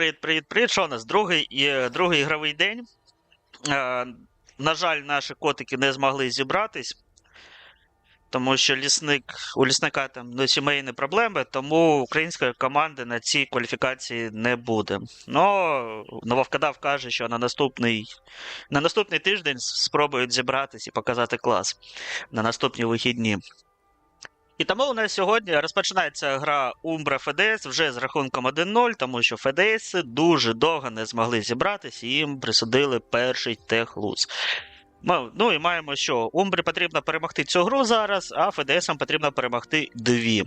привіт, привіт, привіт. Що у нас? Другий, і- другий ігровий день. Е, на жаль, наші котики не змогли зібратись, тому що лісник, у лісника там ну, сімейні проблеми, тому української команди на цій кваліфікації не буде. Ну, Нововкадав каже, що на наступний, на наступний тиждень спробують зібратись і показати клас на наступні вихідні. І тому у нас сьогодні розпочинається гра Umbra FDS вже з рахунком 1-0, тому що FDS дуже довго не змогли зібратися і їм присудили перший техлуз. Ну і маємо, що Умбрі потрібно перемогти цю гру зараз, а ФДСам потрібно перемогти дві.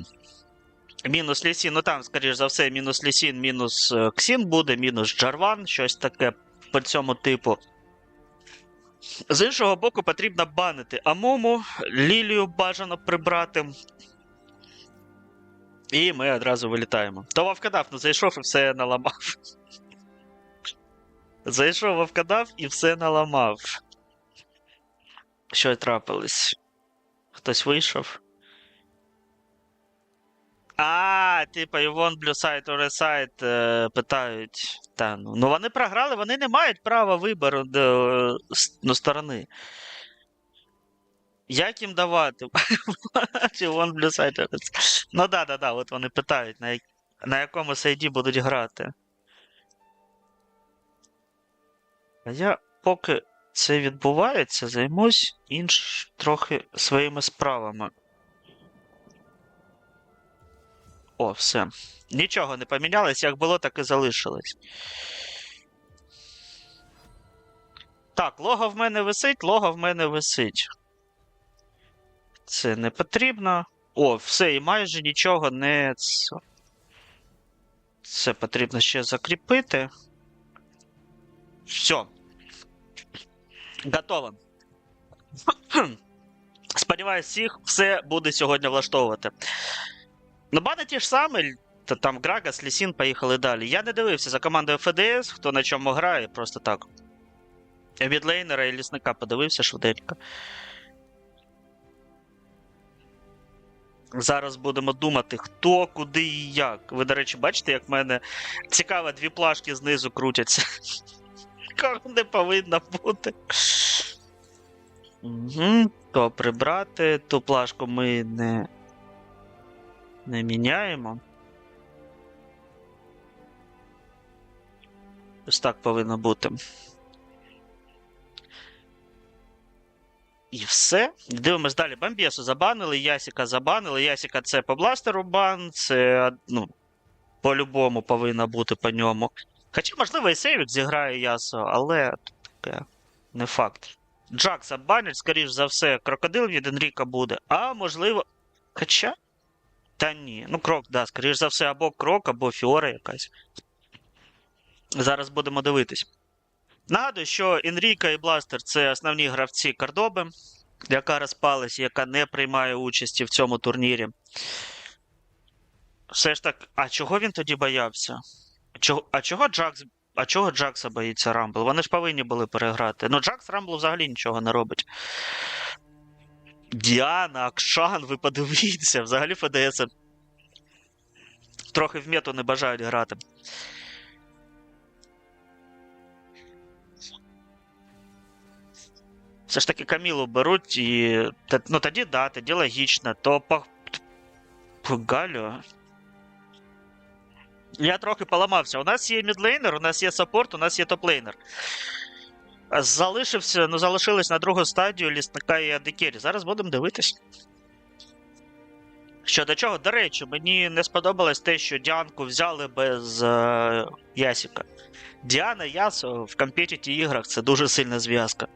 Мінус Лісін, ну там, скоріш за все, мінус Лісін, мінус е, Ксін буде, мінус Джарван, щось таке по цьому типу. З іншого боку, потрібно банити Амому, Лілію бажано прибрати. І ми одразу вилітаємо. То Вовкадав, ну зайшов і все наламав. Зайшов Вовкадав і все наламав. Що трапилось? Хтось вийшов. А, типа, Івон Блюсайт, Оресайт е, питають. Та, ну, ну вони програли, вони не мають права вибору до, с- ну, сторони. Як їм давати? Івон Блюсайт, Оресайт. Ну да, да, да, от вони питають, на, як- на якому сайді будуть грати. А я поки це відбувається, займусь інш трохи своїми справами. О, все. Нічого не помінялось, як було, так і залишилось. Так, лого в мене висить, лого в мене висить. Це не потрібно. О, все, і майже нічого не. Це потрібно ще закріпити. Все. Готово. Сподіваюсь, всіх все буде сьогодні влаштовувати. Ну, бани ті ж самі, та там Грагас, Лісін поїхали далі. Я не дивився за командою ФДС, хто на чому грає, просто так. Я і лісника подивився швиденько. Зараз будемо думати, хто, куди і як. Ви, до речі, бачите, як в мене цікаво, дві плашки знизу крутяться. Кого не повинно бути. Угу, то прибрати. Ту плашку ми не, не міняємо. Ось так повинно бути. І все. Дивимось далі. Бамбєсу забанили, Ясіка забанили. Ясіка це по бластеру бан, це ну, по-любому повинно бути по ньому. Хоча, можливо, і Сейвік зіграє Ясо, але таке не факт. Джакса банять, скоріш за все, крокодил від Енріка буде. А можливо. Хоча. Та ні. Ну, крок, да, скоріш за все, або крок, або фіора якась. Зараз будемо дивитись. Нагадую, що Енріка і Бластер це основні гравці Кардоби, яка розпалась, яка не приймає участі в цьому турнірі. Все ж так, а чого він тоді боявся? Чого, а чого Джакс. А чого Джакса боїться Рамбл? Вони ж повинні були переграти. Ну, Джакс Рамблу взагалі нічого не робить. Діана, Акшан, ви подивіться, взагалі ФДС трохи в мету не бажають грати. Все ж таки Камілу беруть і. Ну тоді да, тоді логічно, то по. Галю. Я трохи поламався. У нас є мідлейнер, у нас є саппорт, у нас є топлейнер. Залишився, ну залишились на другу стадію лісника і Адекері. Зараз будемо дивитись. Щодо чого, до речі, мені не сподобалось те, що Діанку взяли без е, Ясіка. Діана Ясо в компетіті іграх це дуже сильна зв'язка.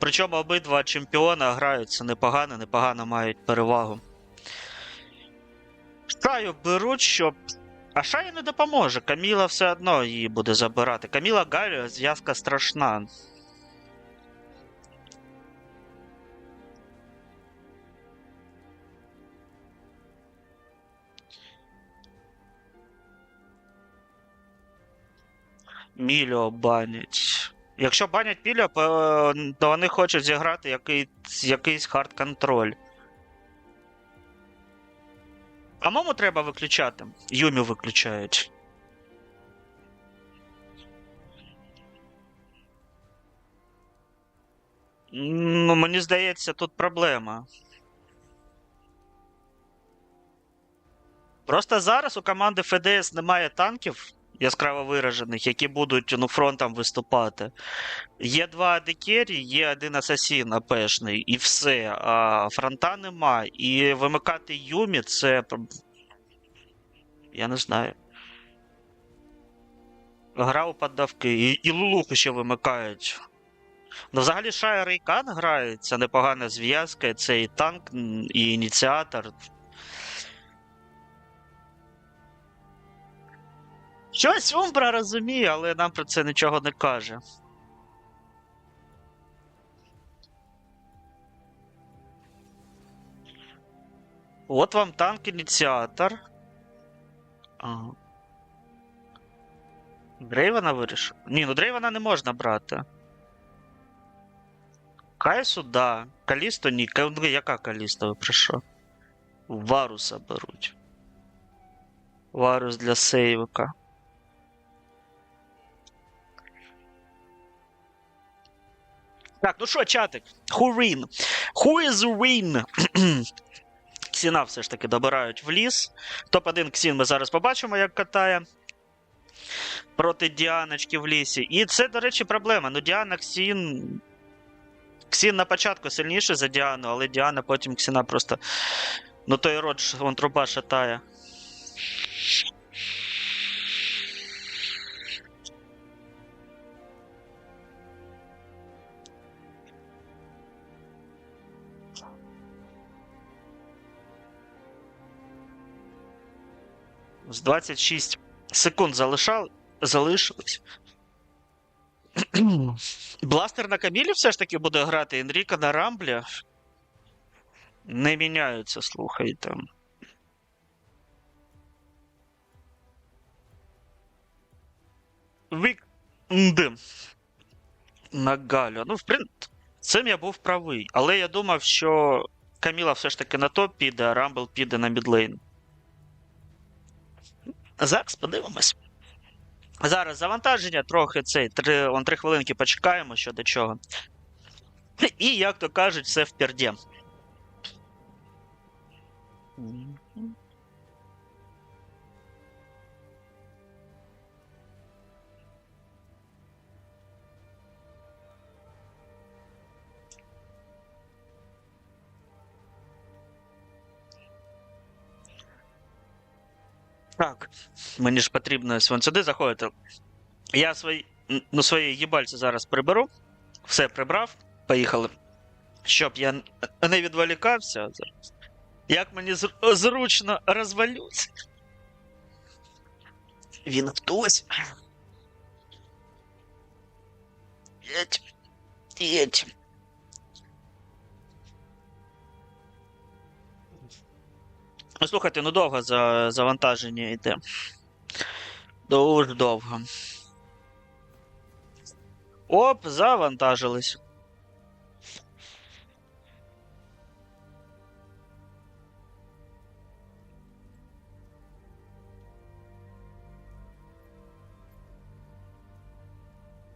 Причому обидва чемпіона граються непогано, непогано мають перевагу. Шаю беруть, щоб. А Шаю не допоможе. Каміла все одно її буде забирати. Каміла Галю зв'язка страшна. Мільо банять. Якщо банять Мільо, е, то вони хочуть зіграти який, якийсь хард контроль. А мому треба виключати. Юмі виключають. Ну, Мені здається, тут проблема. Просто зараз у команди ФДС немає танків яскраво виражених, які будуть ну, фронтом виступати. Є два адекері, є один асасін АПшний, і все. А фронта нема. І вимикати Юмі це. Я не знаю. Гра у поддавки. І, і Лулуху ще вимикають. Ну, взагалі, Шайер і грають, непогана зв'язка, це і танк, і ініціатор. Щось Умбра розуміє, але нам про це нічого не каже. От вам танк-ініціатор. Ага. Дрейвена вирішив? Ні, ну Дрейвена не можна брати. Кайсу, да. Калісто ні. Ну, Яка Калісто ви про? Варуса беруть. Варус для сейвика. Так, ну що, чатик? Win? Who is win? Ксіна все ж таки добирають в ліс. Топ-1 Ксін ми зараз побачимо, як катає проти Діаночки в лісі. І це, до речі, проблема. Ну, Діана Ксін. Ксін на початку сильніше за Діану, але Діана потім Ксіна просто. Ну той рот, вон труба шатає. З 26 секунд залишав... залишилось. Бластер на Камілі все ж таки буде грати Енріка на Рамблі. Не міняються, слухайте. Вікнд на Галю. Ну, в принципі, цим я був правий. Але я думав, що Каміла все ж таки на топ піде, а Рамбл піде на мідлейн. Зараз подивимось. Зараз завантаження трохи цей. Три, вон три хвилинки почекаємо що до чого. І, як то кажуть, все в перді. Так, мені ж потрібно сюди заходити. Я свої, ну, свої їбальці зараз приберу. Все прибрав. Поїхали. Щоб я не відволікався зараз. Як мені зр- зручно розвалюсь. Він хтось. Єть. Єть. Ну, слухайте, ну довго за завантаження йде. Дуже довго. Оп, завантажились.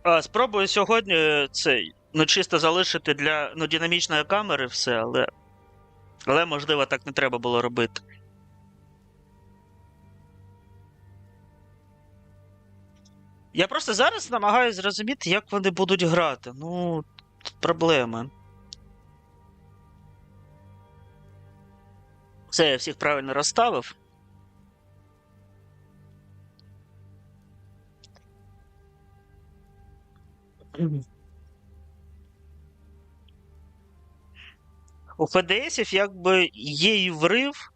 А, спробую сьогодні е, цей, ну, чисто залишити для ну, динамічної камери все, але. Але, можливо, так не треба було робити. Я просто зараз намагаюся зрозуміти, як вони будуть грати. Ну, тут проблеми. Все, я всіх правильно розставив. У ФДСів якби є і врив,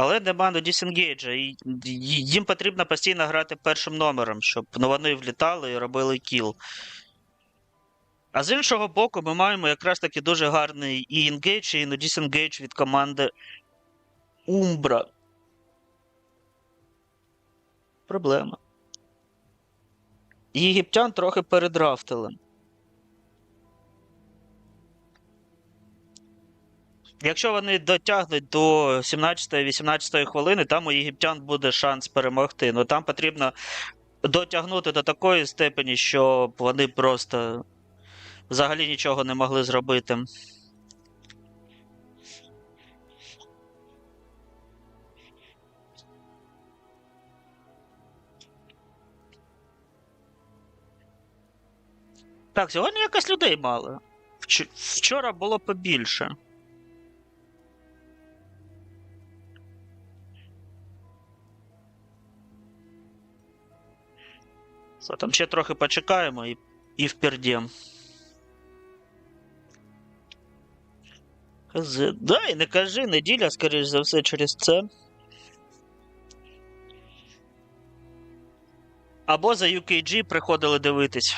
але нема ну, дісенгейджа. І їм потрібно постійно грати першим номером, щоб ну, вони влітали і робили кіл. А з іншого боку, ми маємо якраз таки дуже гарний і інгейдж, і ну, дісенгейдж від команди Умбра. Проблема. Єгиптян трохи передрафтили. Якщо вони дотягнуть до 17-18 хвилини, там у єгиптян буде шанс перемогти. Ну там потрібно дотягнути до такої степені, щоб вони просто взагалі нічого не могли зробити. Так, сьогодні якось людей мало. Вчора було побільше. Що там ще трохи почекаємо і, і впердем. Да, і не кажи, неділя, скоріш за все, через це. Або за UKG приходили дивитись.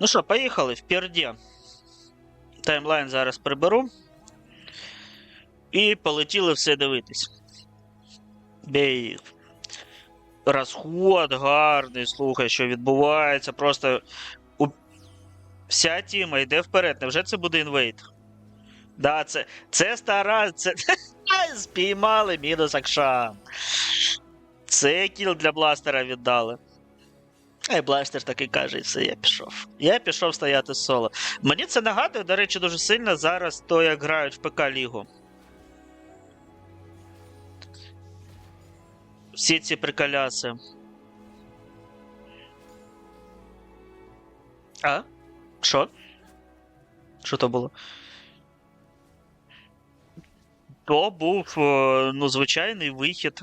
Ну що, поїхали вперді. Таймлайн зараз приберу. І полетіли все дивитись. Бей. Розход гарний, слухай, що відбувається. Просто у... вся тіма йде вперед. Невже це буде інвейт? Да, це, це стара. Це... Спіймали мінус Акшан. Це кіл для бластера віддали. А й бластер таки каже, і все, я пішов. Я пішов стояти соло. Мені це нагадує, до речі, дуже сильно зараз то, як грають в ПК-лігу. Всі ці приколяси. А? Що? Що то було? То був е, ну, звичайний вихід.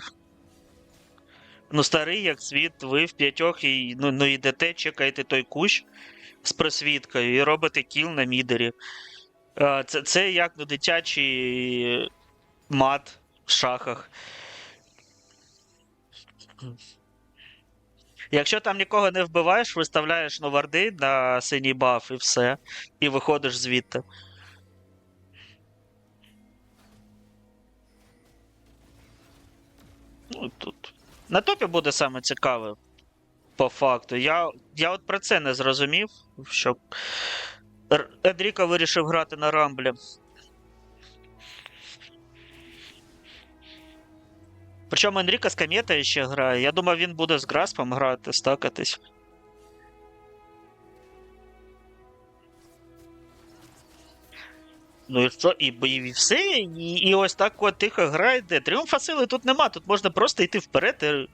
Ну, старий, як світ, ви в п'ятьох і ну, ну, йдете, чекаєте той кущ з просвіткою і робите кіл на мідері. Е, Це, це як ну, дитячий мат в шахах. Якщо там нікого не вбиваєш, виставляєш новарди на синій баф і все, і виходиш звідти. Ну, тут. На топі буде саме цікаве, по факту. Я, я от про це не зрозумів, що Едріко вирішив грати на рамблі. Причому Енріка з Камєтою ще грає. Я думав, він буде з Граспом грати, стакатись. Ну і що, і, і все, і, і ось так от тихо гра йде. Тріумфа сили тут нема, тут можна просто йти вперед і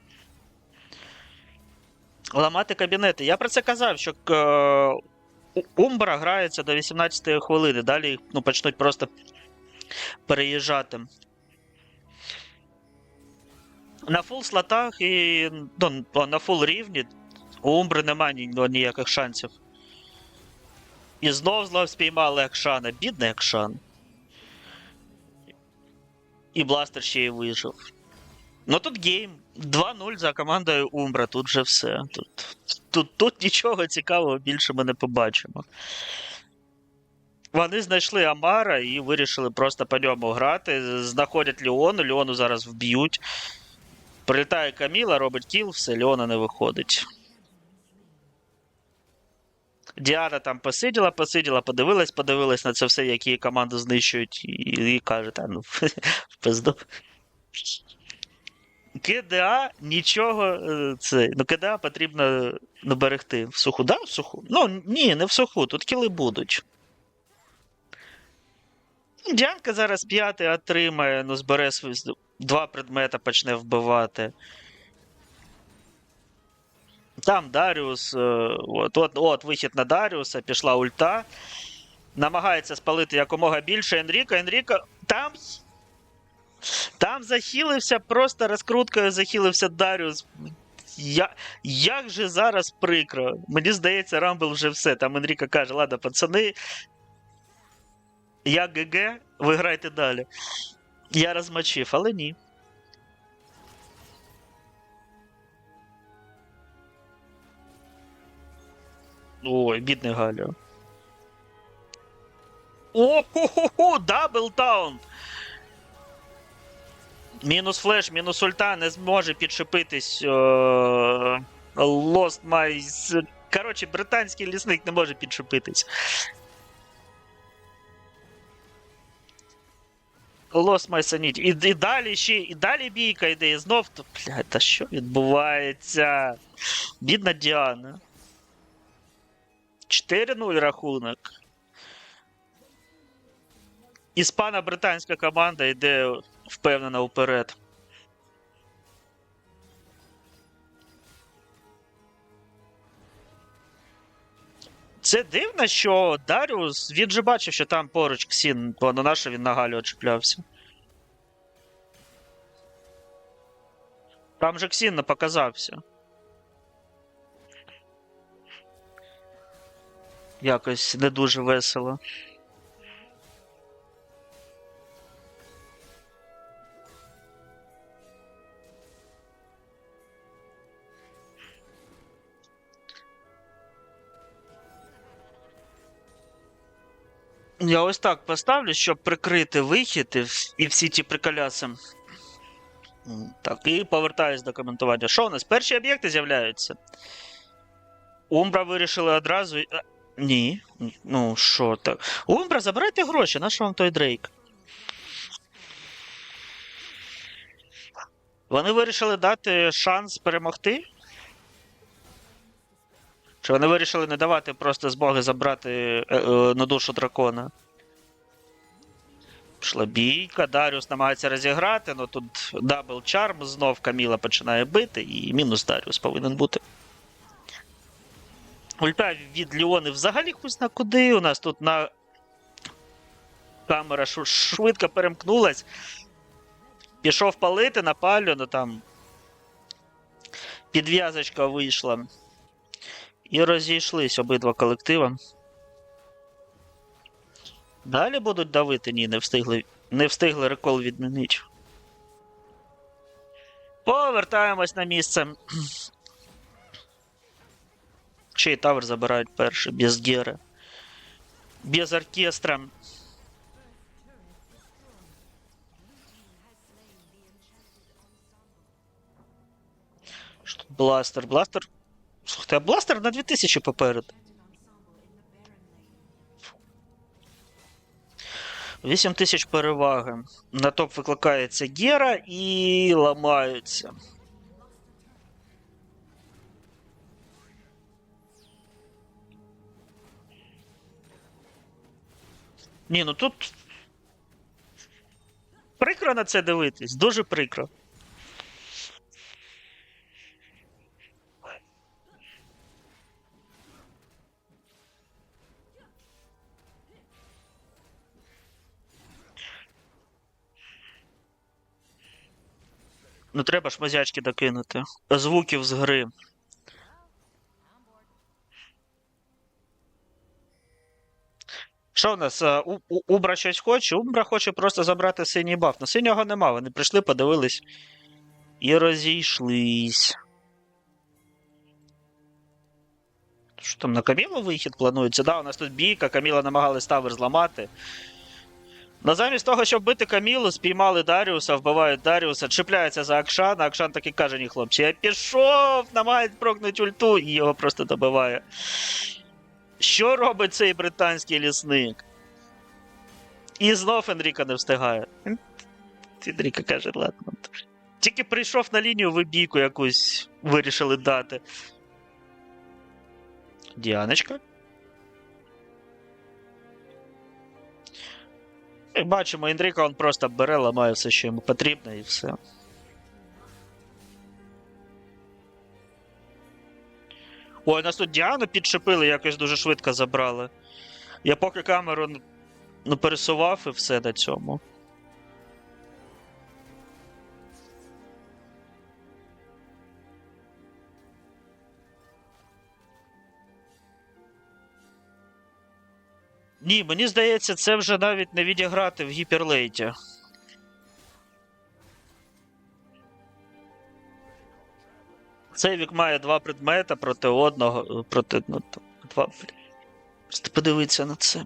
ламати кабінети. Я про це казав, що е, Умбра грається до 18 хвилини, далі ну, почнуть просто переїжджати. На фул слотах і ну, на фул рівні у Умбри немає ну, ніяких шансів. І знов знов спіймали Акшана. Бідний Акшан. І Бластер ще й вижив. Ну тут гейм. 2-0 за командою Умбра, тут же все. Тут, тут, тут нічого цікавого більше ми не побачимо. Вони знайшли Амара і вирішили просто по ньому грати. Знаходять Леону, Леону зараз вб'ють. Прилітає Каміла, робить кіл, все, Леона не виходить. Діана там посиділа, посиділа, подивилась, подивилась на це все, як її команду знищують, і, і каже, та ну, в пизду. КДА нічого. е, Це, ну, КДА потрібно ну, берегти в суху. Да, в суху? Ну, ні, не в суху, тут кіли будуть. Діанка зараз п'ятий отримає, ну, збере свої два предмета, почне вбивати. Там Даріус. е, От, от, от вихід на Даріуса, пішла ульта. Намагається спалити якомога більше Енріка. Енріка. Там. Там захилився, просто розкруткою захилився Даріус. Я, як же зараз прикро. Мені здається, Рамбл вже все. Там Енріка каже: ладно, пацани. Я ГГ, ви грайте далі. Я розмочив, але ні. Ой, бідний Галя. О, ху-ху-ху, даблтаун! Мінус флеш, мінус ульта не зможе підшипитись. е, Lost my... Коротше, британський лісник не може підшипитись. Lost my sanity. І, і далі ще, і далі бійка йде, і знов. То, блядь, та що відбувається? Бідна Діана. 4-0 рахунок. Іспана британська команда йде впевнено вперед. Це дивно, що Даріус, він же бачив, що там поруч Ксін, бо на наше він на Галю очіплявся. Там же Ксін не показався. Якось не дуже весело. Я ось так поставлю, щоб прикрити вихід і, і всі ті приколяси. Так, і повертаюсь до коментування. Що у нас? Перші об'єкти з'являються. Умбра вирішили одразу. Ні. Ну, що так. Умбра, забирайте гроші, на що вам той Дрейк? Вони вирішили дати шанс перемогти? Чи вони вирішили не давати просто змоги забрати е, е, на душу дракона? Пішла бійка, Даріус намагається розіграти, але тут дабл чарм, знов Каміла починає бити, і мінус Даріус повинен бути. Ульта від Ліони взагалі хуй зна куди. У нас тут на камера швидко перемкнулась. Пішов палити, напалю, ну там. Підв'язочка вийшла. І розійшлись обидва колектива. Далі будуть давити? Ні, не встигли. Не встигли рекол відмінити. Повертаємось на місце. Чей тавер забирають перший, без гери. Без оркестра. Бластер? Бластер. Слухайте, а бластер на 2000 поперед. 8 тисяч переваги. На топ викликається Гера і ламаються. Ні, ну тут. Прикро на це дивитись, дуже прикро. Ну треба ж мазячки докинути. Звуків з гри. Що в нас? е, У, у, Убра щось хоче? Убра хоче просто забрати синій баф. На синього нема. Вони прийшли, подивились і розійшлись. Що там на Камілу вихід планується? Да, у нас тут бійка, Каміла намагалась тавер зламати. Но замість того, щоб бити Камілу, спіймали Даріуса, вбивають Даріуса, чіпляються за Акшана. Акшан таки каже: ні, хлопці, я пішов, намагають прокнути ульту, і його просто добиває. Що робить цей британський лісник? І знов Енріка не встигає. Енріка каже, ладно. Тільки прийшов на лінію, ви бійку якусь вирішили дати. Діаночка. Як бачимо, Енріка він просто бере, ламає все, що йому потрібно, і все. Ой, нас тут Діану підчепили, якось дуже швидко забрали. Я поки камеру ну, пересував і все на цьому. Ні, мені здається, це вже навіть не відіграти в гіперлейті. Сейвік має два предмета проти одного. Проти. Ну, два. Просто подивитися на це.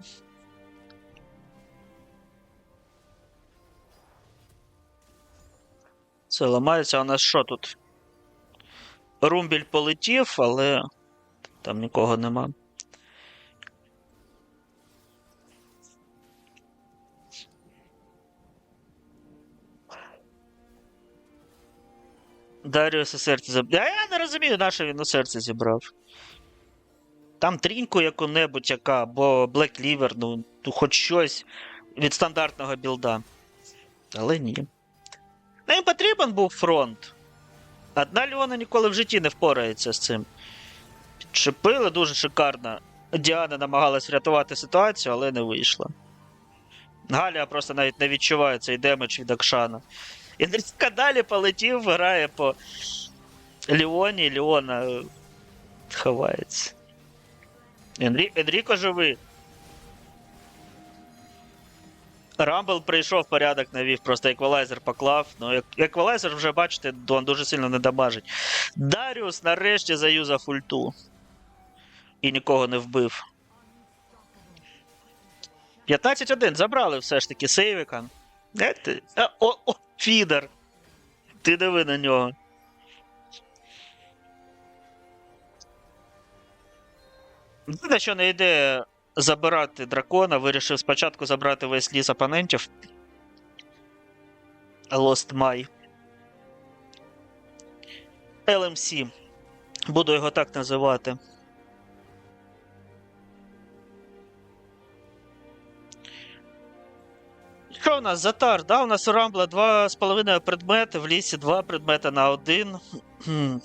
Це ламається, а у нас що тут? Румбіль полетів, але там нікого нема. Даріуса серце забрав. Я не розумію, на що він у серце зібрав. Там тріньку яку-небудь яка, або Black Liver, ну, ну хоч щось від стандартного білда. Але ні. Ну, їм потрібен був фронт. Одна Леона ніколи в житті не впорається з цим. Підчепили дуже шикарно. Діана намагалась врятувати ситуацію, але не вийшла. Галя просто навіть не відчуває цей демедж від Акшана. Індріска далі полетів, грає по Леоні, Леона е, ховається. Енрі... Енріко живий. Рамбл прийшов, порядок навів, просто еквалайзер поклав. Ну, еквалайзер вже, бачите, Дон дуже сильно не дамажить. Даріус нарешті заюзав ульту. І нікого не вбив. 15-1. Забрали все ж таки сейвика. Е, ти- а, О, о, фідер. Ти диви на нього. Видно, що не йде забирати дракона, вирішив спочатку забрати весь ліс опонентів. Lost My. LMC. Буду його так називати. Що у нас? Затар, да? У нас у Рамбла 2,5 предмети, в лісі 2 предмети на 1.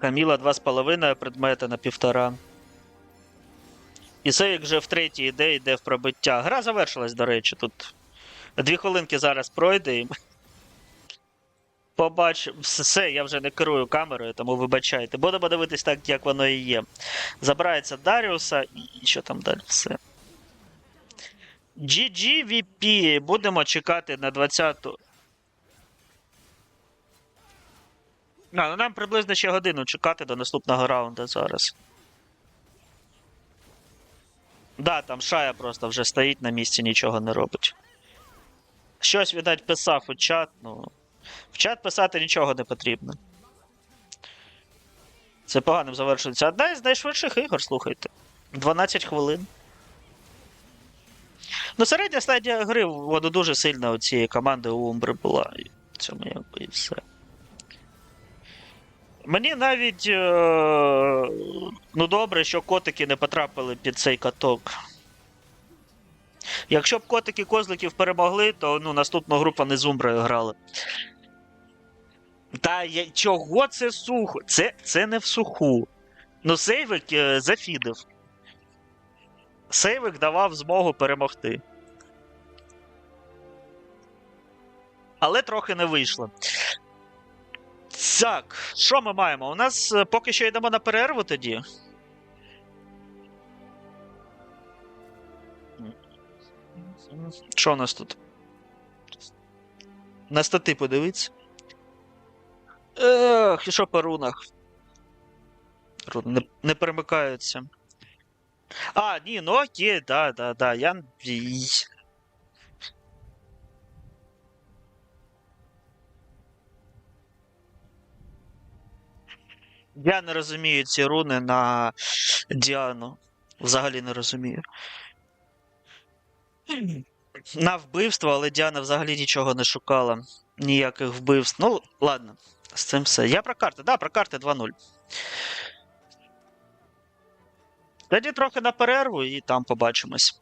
Каміла 2,5 предмети на 1,5. І Сейк вже в третій йде, йде в пробиття. Гра завершилась, до речі, тут. Дві хвилинки зараз пройде і. Побачимо. Все, я вже не керую камерою, тому вибачайте. Будемо дивитись так, як воно і є. Забирається Даріуса і що там далі все. GGVP. Будемо чекати на 20-ту. А, ну нам приблизно ще годину чекати до наступного раунду зараз. Да, там Шая просто вже стоїть на місці, нічого не робить. Щось, видать, писав у чат, ну. В чат писати нічого не потрібно. Це поганим завершується. Одна із найшвидших ігор, слухайте. 12 хвилин. Ну, середня стадія гри, воно дуже сильно у цієї команди у Умбри була. В цьому якби і все. Мені навіть. Е... Ну добре, що котики не потрапили під цей каток. Якщо б котики козликів перемогли, то ну, наступну групу не з Умброю грали. Та я... чого це сухо? Це, це не в суху. Ну, сейвик е, зафідив. Сейвик давав змогу перемогти. Але трохи не вийшло. Так, що ми маємо? У нас е, поки що йдемо на перерву тоді. Що у нас тут? На стати подивіться. Ех, і що по рунах? Руни не, не перемикаються. А, ні, ну окей, да, да, да. Я. Я не розумію ці руни на Діану. Взагалі не розумію. На вбивство, але Діана взагалі нічого не шукала. Ніяких вбивств. Ну, ладно, з цим все. Я про карти, да, про карти 2-0. Тоді трохи на перерву і там побачимось.